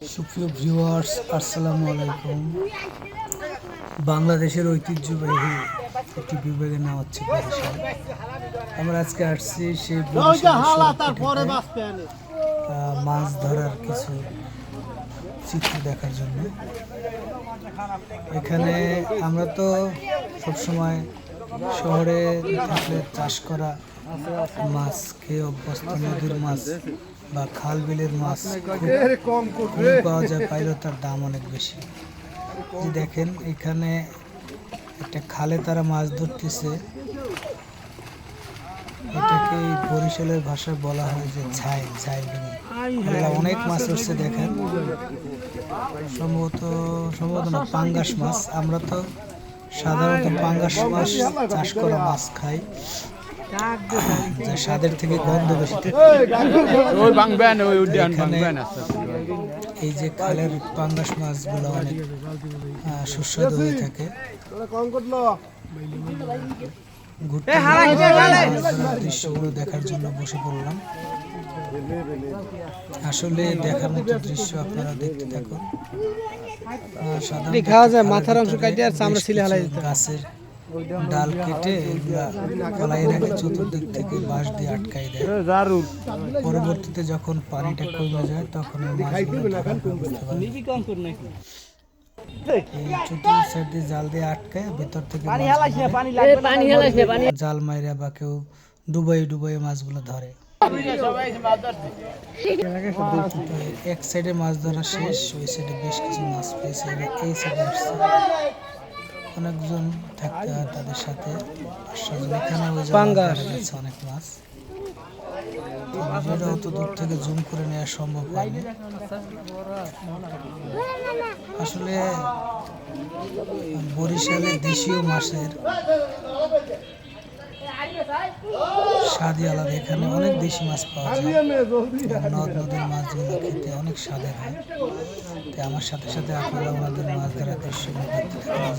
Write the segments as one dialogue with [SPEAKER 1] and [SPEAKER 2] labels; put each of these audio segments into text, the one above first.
[SPEAKER 1] সুপ্রিয় ভিউয়ার্স আসসালামু আলাইকুম। বাংলাদেশের ঐতিহ্যবাহী একটি বিভাগের নাম হচ্ছে বরিশাল আমরা আজকে আসছি সেই মাছ ধরার কিছু চিত্র দেখার জন্য। এখানে আমরা তো সবসময় শহরে থাকলে চাষ করা মাছ খেয়ে অভ্যস্ত নদীর মাছ বা খাল বিলের মাছ পাওয়া যায় পাইলেও তার দাম অনেক বেশি। যে দেখেন এখানে একটা খালে তারা মাছ ধরতেছে। এটাকে বরিশালের ভাষায় বলা হয় যে ঝাই ঝাই ডিঙি অনেক মাছ উঠছে দেখেন। সম্ভবত সম্ভবত না পাঙ্গাস মাছ। আমরা তো সাধারণত পাঙ্গাস মাছ চাষ করা মাছ খাই। স্বাদের থেকে গন্ধ বেশি
[SPEAKER 2] ওই বাংবেন ওই উদ্যান বাংবেন
[SPEAKER 1] এই যে খালের পাঙ্গাস মাছগুলো অনেক সুস্বাদু হয়ে থাকে। দৃশ্যগুলো দেখার জন্য বসে পড়লাম। আসলে দেখার মতো দৃশ্য আপনারা দেখতে থাকুন।
[SPEAKER 3] খাওয়া যায়, মাথার অংশ কাইটে আর চামড়া ছিলে হালাই।
[SPEAKER 1] গাছের ডাল কেটে এগুলা ফলাই রাখে চতুর্দিক থেকে বাঁশ দিয়ে আটকাই দেয়। পরবর্তীতে যখন পানিটা কমে যায় তখন জাল দিয়ে আটকায় ভিতর থেকে জাল মাইরা বা কেউ ডুবাই ডুবাই মাছগুলো ধরে। এক সাইডে মাছ ধরা শেষ ওই সাইডে বেশ কিছু মাছ পেয়েছে এই সাইডে আসছে। অনেকজন থাকতে হয় তাদের সাথে। এখানে অনেক মাছ। ভিডিওটা অত দূর থেকে জুম করে নেওয়া সম্ভব হয়নি। আসলে বরিশালে দেশীয় মাছের স্বাদই আলাদা। এখানে অনেক দেশি মাছ পাওয়া যায়। নদ নদীর মাছগুলো খেতে অনেক স্বাদের হয়। তাই আমার সাথে সাথে আপনারা ওনাদের মাছ ধরার দৃশ্যগুলো দেখতে থাকেন।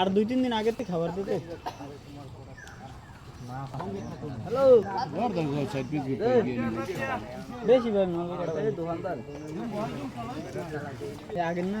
[SPEAKER 3] আর দুই তিন দিন আগে থেকে খাবার দিতে। বেশি ভাই আগের না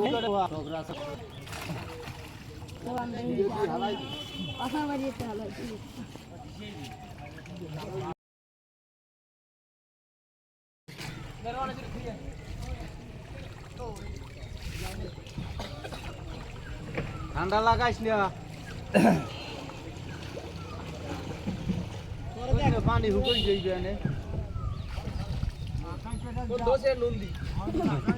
[SPEAKER 2] এনে নন্দী মে দারোগা
[SPEAKER 3] তোদের সেই বড় না ছোট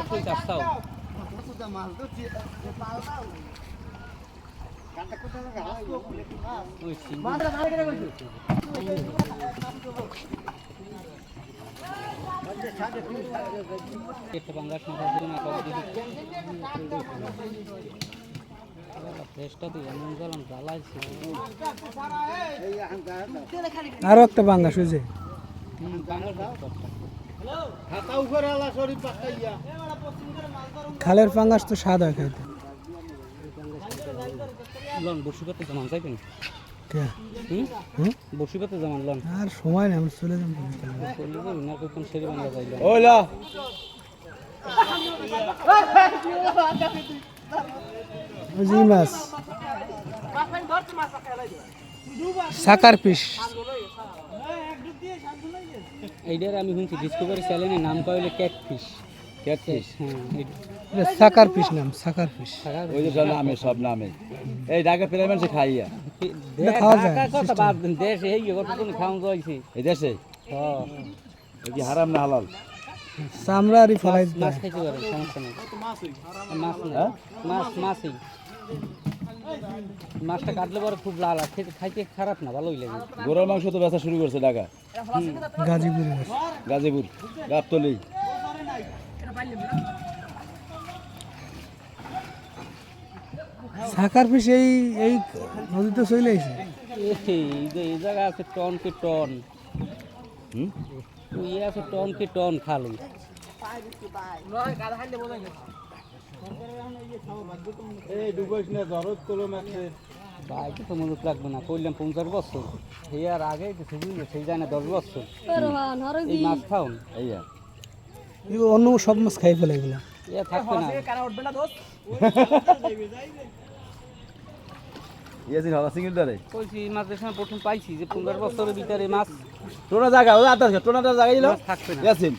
[SPEAKER 4] তুই জ্বালাইছি
[SPEAKER 5] আরও একটা পাঙ্গাস হয়েছে খালের পাঙ্গাস তো স্বাদ হয় খাইতে।
[SPEAKER 4] লন জমান জমান লন।
[SPEAKER 5] আর সময় নেই আমরা চলে যাব।
[SPEAKER 4] না কখন সেরে বাংলা যাইলাম
[SPEAKER 2] ওলা
[SPEAKER 5] ওই মাছ সাকার পিস
[SPEAKER 4] এইটার আমি শুনছি ডিসকভারি চ্যানেলে নাম কইলে ক্যাট ফিশ। Cat fish. হ্যাঁ
[SPEAKER 5] এটা সাকার পিস নাম সাকার
[SPEAKER 4] থাকার
[SPEAKER 2] ওই যে সব নামে সব নামে। এই ঢাকা প্রায় মানুষ খাইয়া।
[SPEAKER 5] খাওয়া যায়,
[SPEAKER 4] কথা বাদ দেন দেশ এই কত কোনো খাওয়া যাইছে
[SPEAKER 2] এই দেশে?
[SPEAKER 4] হ্যাঁ
[SPEAKER 2] এই কি হারাম না হালাল?
[SPEAKER 5] চামড়ারই ফলাই
[SPEAKER 4] মাছ খাইতে পারেন সমস্যা নেই। মাছ না মাছ মাছই। মাছটা কাটলে পরে খুব লাল আর খেতে খাইতে খারাপ না ভালোই লাগে।
[SPEAKER 2] গরুর মাংস তো বেচা শুরু করছে ঢাকা
[SPEAKER 5] গাজীপুরে।
[SPEAKER 2] গাজীপুর গাবতলি।
[SPEAKER 5] সাকার পিস এই এই নদীতে চলে আইছে।
[SPEAKER 4] এই যে এই জায়গা আছে টন কে টন।
[SPEAKER 2] হুম?
[SPEAKER 4] ইয়ে আছে টন কে টন খালি।
[SPEAKER 2] এই ডুবাইস না মাছে
[SPEAKER 4] বাইকে তো মনে লাগবে না করলাম পঞ্চাশ বছর। সেই আর আগে কিছু বুঝলে সেই যায় না দশ বছর। এই মাছ
[SPEAKER 2] এইয়া
[SPEAKER 5] এগুলো অন্য সব মাছ খাই ফেলে এগুলো।
[SPEAKER 4] এ থাকবে না।
[SPEAKER 2] ইয়াসিন হলা সিঙ্গিল দারে
[SPEAKER 4] কইছি মাছের সময় প্রথম পাইছি যে পনেরো বছরের ভিতরে মাছ
[SPEAKER 2] টোনা জায়গা ও টোনাটা জায়গা দিল।
[SPEAKER 4] থাকবে না।
[SPEAKER 2] ইয়াসিন।